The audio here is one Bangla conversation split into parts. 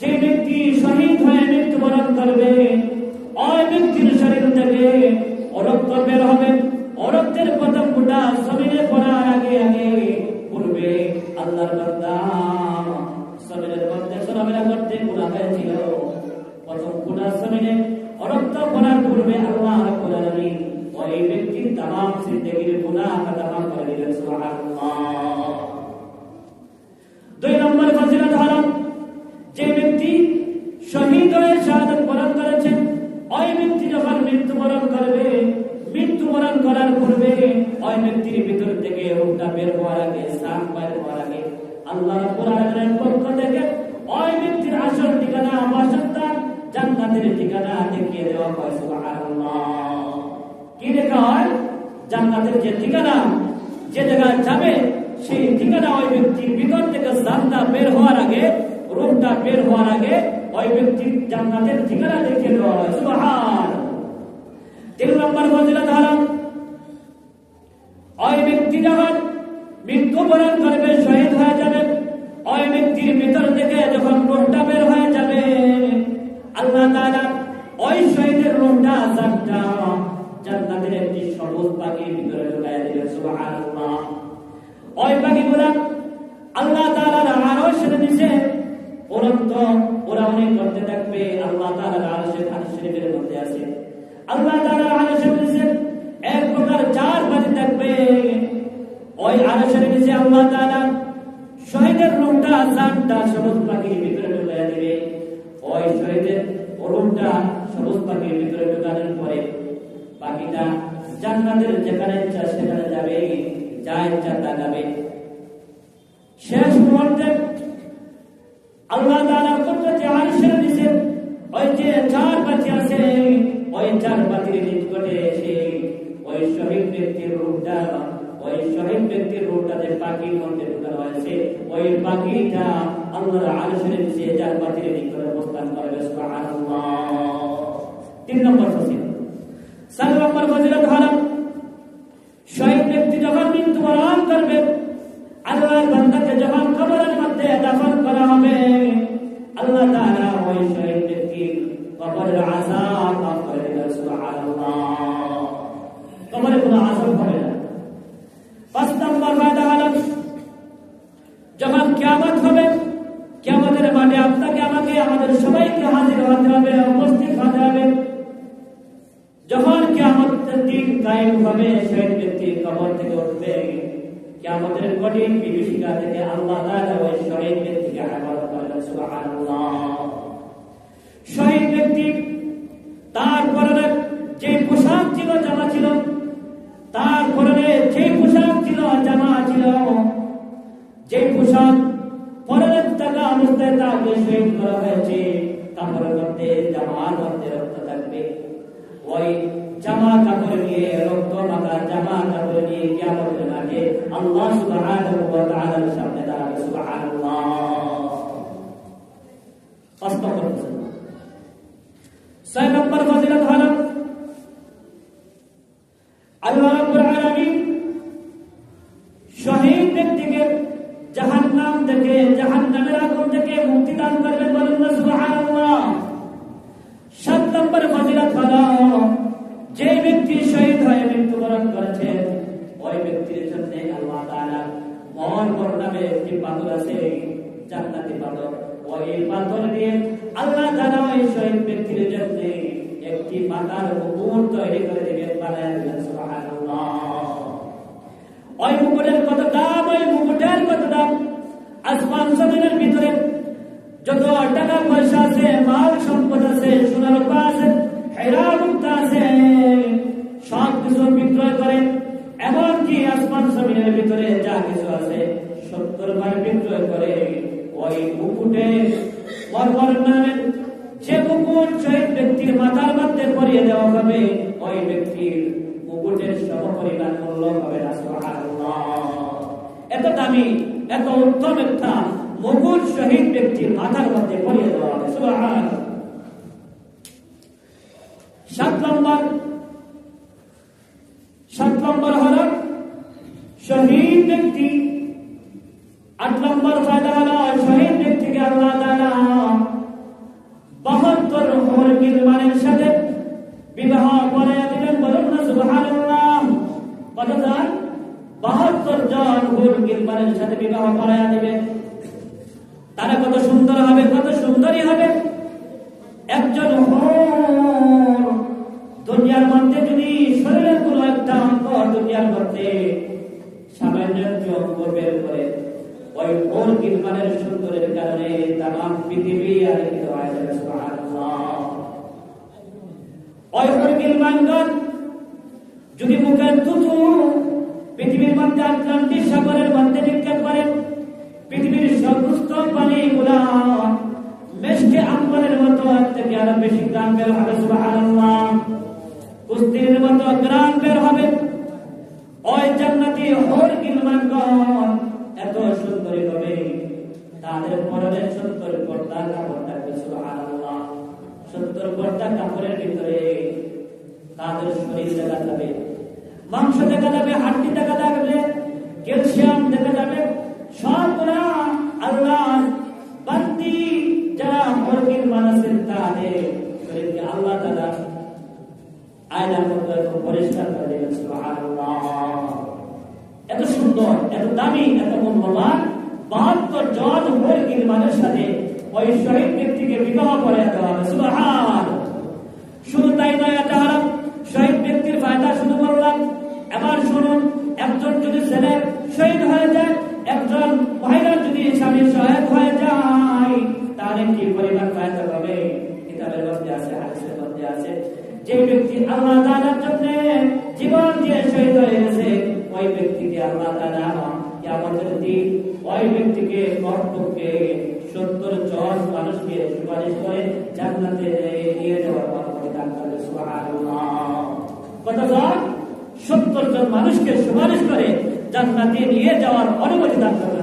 যে ব্যক্তি শহীদ হয়ে মৃত্যুবরণ করবে, ওই ব্যক্তির শরীর থেকে রক্ত বের হবে। রক্তের প্রথম ফুটা জমিনে পড়ার আগে আগে পূর্বে আল্লাহর বান্দা, জমিনের মধ্যে চলাফেরা করতে গুণা হয়েছিল। প্রথম ফুটা জমিনে রক্ত পড়ার পূর্বে আল্লাহ রাব্বুল ওই ব্যক্তির তামাম জিন্দেগির ঠিকানা দেখিয়ে দেওয়া হয় কি লেখা হয় জান্নাতের যে ঠিকানা যে জায়গায় যাবে সেই ঠিকানা ওই ব্যক্তির ভিতর থেকে জানটা বের হওয়ার আগে রূপটা বের হওয়ার আগে ওই ব্যক্তির জান্নাতের ঠিকানা দেখিয়ে দেওয়া হয় সুবহান তিন নম্বর ফজিলত হলো ওই ব্যক্তি যখন মৃত্যুবরণ করবে শহীদ হয়ে যাবে ওই ব্যক্তির ভিতর থেকে যখন রূপটা বের হয়ে যাবে আল্লাহ তাআলা ওই শহীদের রূপটা জানটা জান্নাতের একটি সবুজ পাখির ভিতরে ঢুকায় দিলেন সুবহানাল্লাহ। ওই পাখিগুলা আল্লাহ তাআলার আরশের নিচে উড়ন্ত উড়াউনি করতে থাকবে, আল্লাহ তাআলার আরশের শরীফের মধ্যে আছে। আল্লাহ তাআলার আরশের নিচে এক প্রকার চার পাখি থাকবে। ওই আরশের নিচে আল্লাহ তাআলা। শহীদের রূপটা জানটা সবুজ পাখির ভিতরে ঢুকায় দিবে। ওই শহীদের রূপটা সবুজ পাখির ভিতরে ঢুকানোর পরে পাখিটা জান্নাতের যেখানে ইচ্ছা সেখানে যাবে, যা ইচ্ছা তা যাবে। শেষ আল্লাহ তাআলা ওই যে চার পাখি আছে, ওই চার পাখির নিকটে এসে ওই শহীদ ব্যক্তির রূপটা, ওই শহীদ ব্যক্তির পাখির মধ্যে ঢুকানো হয়েছে। ওই পাখিটা আল্লাহর আরশের নিচে পাখির নিকটে অবস্থান করবে তিন নম্বর ফজিলত। চার নম্বর ফজিলত হলো, শহীদ ব্যক্তি যখন মৃত্যুবরণ করবে, আল্লাহর বান্দাকে যখন কবরের মধ্যে দাফন করা হবে, আল্লাহ তাআলা ওই শহীদ ব্যক্তির কবরের আযাব মাফ করে দিলেন সুবহানাল্লাহ। কবরে কোনো আযাব হবে না পাঁচ নম্বর ফায়দা হলো যখন কিয়ামত হবে কিয়ামতের মাঠে আপনাকে আমাকে আমাদের সবাইকে হাজির হতে হবে, উপস্থিত হতে হবে। যখন কিয়ামতের দিন কায়েম হবে, সেই ব্যক্তি কবর থেকে উঠবে। কিয়ামতের কঠিন বিভীষিকা থেকে আল্লাহ তাআলা ওই শহীদ ব্যক্তিকে হেফাজত করবেন সুবহানাল্লাহ। শহীদ ব্যক্তি তার পরনে যে পোশাক ছিল, জামা ছিল, তার পরনে যে পোশাক ছিল, জামা ছিল, যে পোশাক পরনের টাকা অবস্থায় তাকে শহীদ করা হয়েছে কাপড়ের মধ্যে জামার মধ্যে রক্ত থাকবে ওই জামা কাপড় নিয়ে রক্ত মাখা জামা কাপড় নিয়ে কিয়ামতের মাঠে আল্লাহ সুবহানাহু ওয়া তাআলার সামনে দাঁড়াবে সুবহানাল্লাহ নম্বর ফজিলত। ছয় নম্বর ফজিলত হলো আল্লাহ রাব্বুল আলামিন শহীদ ব্যক্তিকে জাহান্নাম থেকে জাহান্নামের আগুন থেকে মুক্তি দান করবেন বলুন না, সুবহানাল্লাহ। সাত নম্বর ফজিলত হলো, যে ব্যক্তি শহীদ হয়ে মৃত্যুবরণ করেছে, ওই ব্যক্তির জন্য আল্লাহ তাআলা মহর বর নামে একটি পাথর আছে, জান্নাতি পাথর। ওই পাথর দিয়ে আল্লাহ তাআলা ওই শহীদ ব্যক্তির জন্য একটি মাথার মুকুট তৈরি করে দিবেন বানায় সুবহানাল্লাহ। ওই মুকুটের কত দাম, ওই মুকুটের কত দাম? আসমান জমিনের ভিতরে যত টাকা পয়সা আছে, মাল সম্পদ আছে সোনা রূপা আছে হেরা আছে, সব কিছু বিক্রয় করে। এমনকি আসমান জমিনের ভিতরে যা কিছু আছে, সত্তর বার বিক্রয় করে ওই মুকুটে বর্বর নামে যে মুকুট শহীদ ব্যক্তির মাথার মধ্যে পরিয়ে দেওয়া হবে, ওই ব্যক্তির মুকুটের সমপরিমাণ মূল্য হবে না এত দামি এত উত্তম একটা মুকুট শহীদ ব্যক্তির মাথার মধ্যে পড়িয়ে দেওয়া হবে। সাত নম্বর সাত নম্বর হল শহীদ ব্যক্তি, আট নম্বর গিলমানের সাথে বিবাহ করাইয়া দিবেন তারা কত সুন্দর হবে, কত সুন্দরী হবে। একজন দুনিয়ার মধ্যে যদি শরীরের কোনো একটা অঙ্গ দুনিয়ার মধ্যে সামান্য একটু করে ওই হুর গিলমানের সুন্দরের কারণে তাম পৃথিবী আলোকিত হয়ে যাবে ওই হুর গিলমানগণ যদি মুখের থুতু পৃথিবীর মধ্যে আটলান্টিক সাগরের মধ্যে নিক্ষেপ করেন। পৃথিবীর সমস্ত পানিগুলা মেশকে আম্বরের মতো থেকে আরও বেশি গ্রাম বের হবে, সুবহানাল্লাহ। কুস্তির মতো গ্রাম বের হবে। ওই জান্নাতি হোর গিলমানগণ এত সুন্দরী হবে তাদের পরনের সত্তর পর্দা কাপড় থাকবে, সুবহানাল্লাহ। সত্তর পর্দা কাপড়ের ভিতরে তাদের শরীর দেখা যাবে। মাংস দেখা যাবে, হাড্ডি দেখা যাবে, ক্যালসিয়াম দেখা যাবে সবগুলা আল্লাহ বান্দি যারা মুরগির মানুষের শরীরকে আল্লাহ তারা মধ্যে একদম পরিষ্কার করে দেবেন এত সুন্দর, এত দামি, এত মূল্যবান, বাহাত্তর জন মুরগির মানুষের সাথে ওই শহীদ ব্যক্তিকে বিবাহ করে দেওয়া হবে শুধু তাই নয় এটা শুনুন একজন যদি ছেলে শহীদ হয়ে যায়, একজন মহিলা যদি স্বামীর সহায়ক হয়ে যায়, তাহলে কি পরিবার ফায়দা হবে? কিতাবের মধ্যে আছে, হাদিসের মধ্যে আছে, যে ব্যক্তি আল্লাহ তাআলার জন্য জীবন দিয়ে শহীদ হয়ে গেছে, ওই ব্যক্তিকে আল্লাহ তাআলা কিয়ামতের দিন ওই ব্যক্তিকে কর্তব্যকে সত্তর জন মানুষকে সুপারিশ করে জান্নাতে নিয়ে যাওয়ার মাধ্যমে দান করে সুবহানাল্লাহ। কতজন সত্তর জন মানুষকে সুপারিশ করে জান্নাতে নিয়ে যাওয়ার অনুমতি দান করবে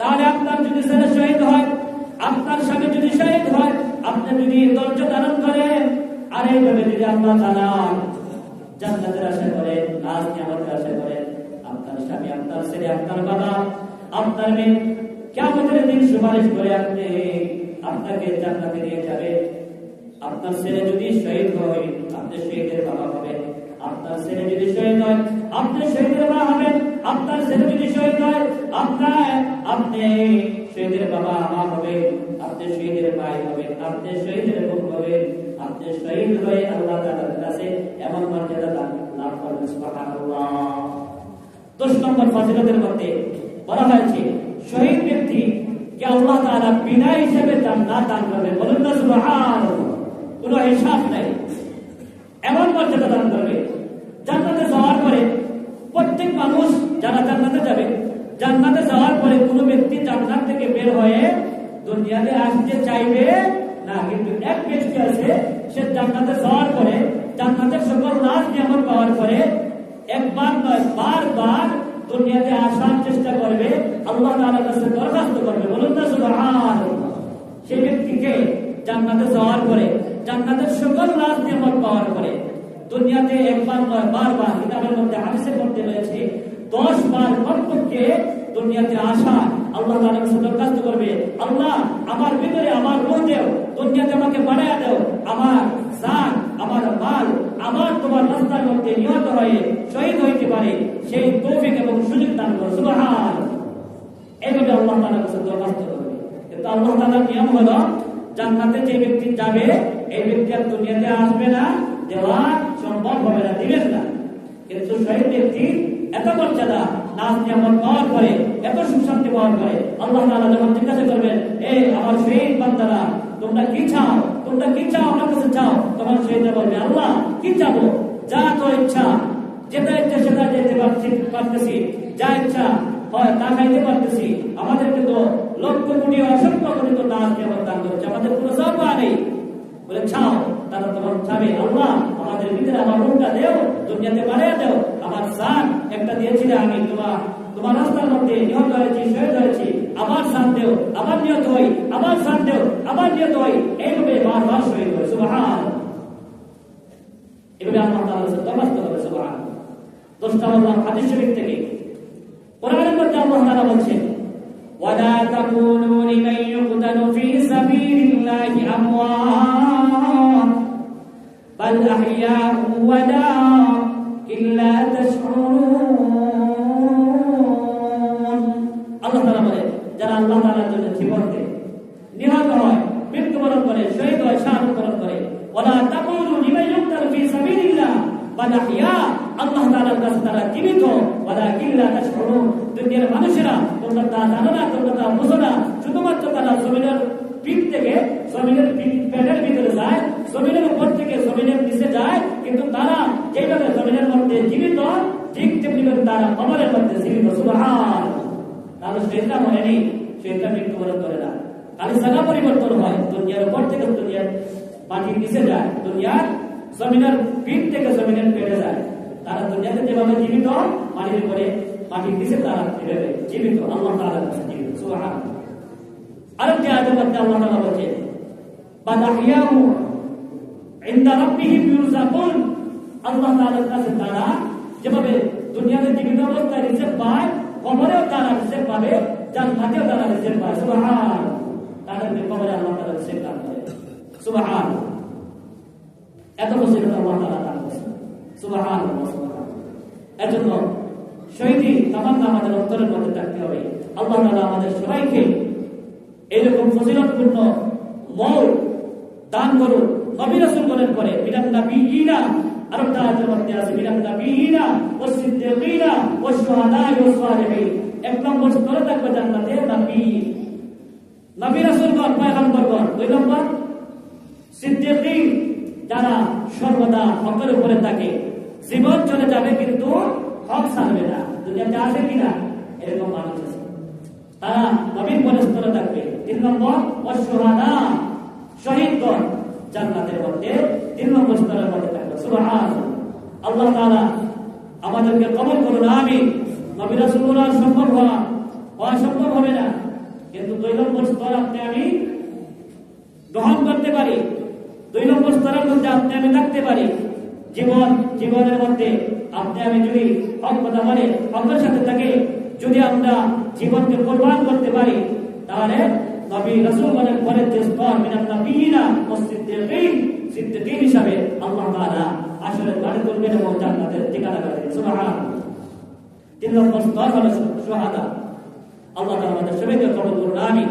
তাহলে আপনার যদি ছেলে শহীদ হয়, আপনার স্বামী যদি শহীদ হয়, আপনি যদি ধৈর্য ধারণ করেন, আর এইভাবে যদি আল্লাহ তাআলা জান্নাতের আশা করেন নাজ নিয়ামতের আশা করেন আপনার স্বামী, আপনার ছেলে, আপনার বাবা, আপনার মেয়ে, কিয়ামতের দিন সুপারিশ করে আপনি আপনাকে জান্নাতে নিয়ে যাবে আপনার ছেলে যদি শহীদ হয় আপনি শহীদের বাবা হবেন আপনার ছেলে যদি শহীদ হয় আপনি শহীদের মা হবেন আপনার ছেলে যদি শহীদ হয়, আপনার, আপনি শহীদের বাবা, মা হবেন আপনি শহীদের ভাই হবেন আপনি শহীদের বোন হবেন আপনি শহীদ হয়ে আল্লাহ তাআলার কাছে এমন মর্যাদা দান লাভ করবেন, সুবহানাল্লাহ। দশ নম্বর ফজিলতের মধ্যে বলা হয়েছে, শহীদ ব্যক্তি কে আল্লাহ তাআলা বিনা হিসেবে জান্নাত দান করবে। বলুন না, সুবহানাল্লাহ। কোনো হিসাব নাই। এমন মর্যাদা দান করবে, জান্নাতে যাওয়ার পরে প্রত্যেক মানুষ যারা জান্নাতে যাবে, জান্নাতে যাওয়ার পরে কোনো ব্যক্তি জান্নাত থেকে বের হয়ে দুনিয়াতে আসতে চাইবে না। কিন্তু এক ব্যক্তি আছে, সে জান্নাতে যাওয়ার পরে, জান্নাতের সকল নাচ নিয়ামত পাওয়ার পরে একবার নয় বারবার দুনিয়াতে আসার চেষ্টা করবে, আল্লাহ তাআলার কাছে দরখাস্ত করবে। বলুন না সুবহানাল্লাহ। সেই ব্যক্তিকে জান্নাতে যাওয়ার পরে জান্নাতের সকল রাজ নিয়ামত পাওয়ার পরে দুনিয়াতে একবার নয়, বারবার কিতাবের মধ্যে, হাদিসের মধ্যে রয়েছে, দশ বার কমপক্ষে দুনিয়াতে আসা আল্লাহ তাআলার কাছে দরখাস্ত করবে, আল্লাহ, আমার ভিতরে আমার রূহ দেও, দুনিয়াতে আমাকে বাড়ায়া দেও, আমার জান আমার মাল, আমার তোমার রাস্তার মধ্যে নিহত হয়ে শহীদ হইতে পারে, সেই তৌফিক এবং সুযোগ দান করো, সুবহান এইভাবে আল্লাহ তাআলার কাছে দরখাস্ত করবে। কিন্তু আল্লাহ তাআলার নিয়ম হলো জান্নাতে যে ব্যক্তি যাবে, এই ব্যক্তি আর দুনিয়াতে আসবে না। দেওয়া সম্ভব হবে না, দিবেন না। কিন্তু শহীদ ব্যক্তি এত মর্যাদা, নাচ যেমন পাওয়ার করে এত সুশান্তি পাওয়ার পরে, আল্লাহ তাআলা যখন জিজ্ঞাসা করবেন, এ আমার শহীদ বান্দারা, তোমরা কি চাও? তোমরা কি চাও? আমার কাছে চাও? তোমার শহীদরা বলবে, আল্লাহ, কি চাবো? যা তো ইচ্ছা, যেটা ইচ্ছা সেটা যেতে পারতেছি। যা ইচ্ছা হয় তা খাইতে পারতেছি। আমাদেরকে তো লক্ষ কোটি অসংখ্য কোটি তো নাচ যেমন দান করেছে। আমাদের কোনো চাপা নেই। বলে ছাও তারা তোমার চাবে আল্লাহ আমাদের ভিতরে আমার রূপটা দেও, দুনিয়াতে বাড়িয়ে দেও। আমার সান একটা দিয়েছিলে আমি। তোমার তোমার রাস্তার মধ্যে নিহত হয়েছি, শহীদ হয়েছি। আবার সান দেও আবার নিহত হই আবার সান দেও আবার নিহত হই। এইভাবে বারবার শহীদ হয়, সুবহান। এভাবে আল্লাহ তাআলা দরখাস্ত হবে, সুবহান। দশটা আল্লাহ হাদিস শরীফ থেকে। কোরআনের মধ্যে আল্লাহ তাআলা বলছেন ولا تكونوا لمن يقتل في সাবিলিল্লাহি আমওয়াত বাল আহইয়াউ ওয়ালাকিন লা তাশউরুন আল্লাহ তাআলা বলে যারা আল্লাহ তাআলার জন্য জীবন দেয় নিহত হয় মৃত্যুবরণ করে শহীদ হয় শাহাদত বরণ করে ওয়ালা তাকুলু লিমান ইউক্তাল ফি সাবিলিল্লাহ বাল আহইয়া আল্লাহ তাআলার কাছে তারা জীবিত ওয়ালাকিন লা তাশউরুন দুনিয়ার মানুষেরা তোমরা তা জানো না তোমরা তা বুঝো না শুধুমাত্র তারা জমিনের পিঠ থেকে জমিনের পেটের ভিতরে যায়, জমিনের উপর থেকে জমিনের নিচে যায়, কিন্তু তারা যেভাবে জমিনের মধ্যে জীবিত, ঠিক তেমনি তারা কবরের মধ্যে জীবিত। সুবহান তাহলে সেটা মনে নেই সেটা মৃত্যুবরণ করে না। খালি জায়গা পরিবর্তন হয়, দুনিয়ার উপর থেকে দুনিয়ার মাটির নিচে যায়, দুনিয়ার জমিনের পিঠ থেকে জমিনের পেটে যায়। তারা দুনিয়াতে যেভাবে জীবিত, মাটির উপরে মাটির নিচে তারা জীবিত, আল্লাহ তাআলার জীবিত। সুবহান আরেকটি আয়াতের মধ্যে আল্লাহ তাআলা বলছে বাল আহইয়াউ ইনদা রাব্বিহিম ইউরজাকুন আল্লাহ তাআলার কাছে তারা যেভাবে দুনিয়াতে জীবিত অবস্থায় রিজিক পায়, কবরেও তারা রিজিক পাবে, জান্নাতেও তারা রিজিক পায়। সুবহান। তাদেরকে কবরে আল্লাহ তাআলা রিজিক দান করে। সুবহান। এত বছর আল্লাহ তাআলা দান সুবহান সুবহান। এজন্য শহীদি তামান্না আমাদের অন্তরের মধ্যে থাকতে হবে। আল্লাহ তাআলা আমাদের সবাইকে এইরকম ফজিলতপূর্ণ মৌ দান করুন নবী বলেন পরে, মিনান নাবিয়িনা, আর একটা মধ্যে আছে, মিনান নাবিয়িনা ওয়াস ওয়াস শুহাদা ওয়াস সালিহিন। এক নম্বর স্তরে থাকবে জান্নাতে নবী। দুই নম্বর যারা সর্বদা হকের উপরে থাকে। জীবন চলে যাবে কিন্তু হক ছাড়বে না। দুনিয়াতে আছে কিনা? এরকম মানুষ আছে। তারা নবীন পরে স্তরে থাকবে। তিন নম্বর অশ্বহাদা শহীদগণ জান্নাতের মধ্যে, তিন নম্বর স্তরের মধ্যে থাকবে। সুবহান আল্লাহ আমাদেরকে কবল করুন আমি নবী রাসূলুল্লাহ সম্ভব হওয়া হওয়া সম্ভব হবে না। কিন্তু দুই নম্বর স্তর আপনি আমি গ্রহণ করতে পারি। দুই নম্বর স্তরের মধ্যে আপনি আমি থাকতে পারি। জীবন, জীবনের মধ্যে আপনি আমি যদি হক কথা বলে সাথে থাকে, যদি আমরা জীবনকে কোরবান করতে পারি, তাহলে নবী রাসূলগণের পরের যে স্তর মিনান নবিয়িনা ও সিদ্দিকিন। হিসাবে আল্লাহ তাআলা আসলে দাঁড়িয়ে করবেন এবং জান্নাতের ঠিকানা করে দেবেন সুবহান তিন নম্বর স্তর হলো সুহাদা আল্লাহ তাআলা আমাদের সবাইকে কবুল করুন, আমিন।